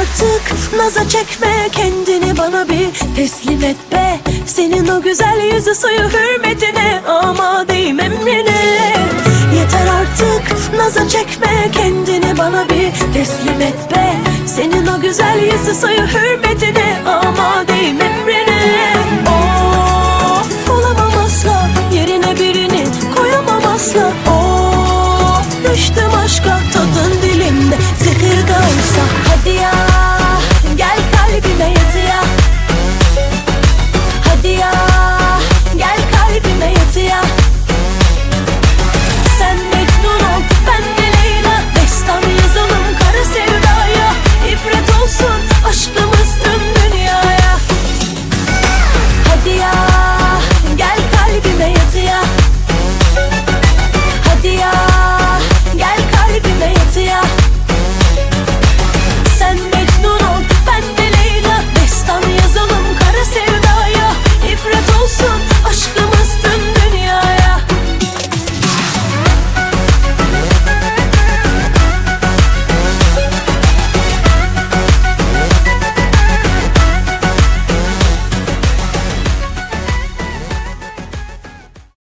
artık naza çekme kendini bana bir teslim et be Senin o güzel yüzü suyu hürmetine amadeyim emrine Yeter artık naza çekme kendini bana bir teslim et be Senin o güzel yüzü suyu hürmetine amadeyim emrine Of olamam asla yerine birini koyamam asla.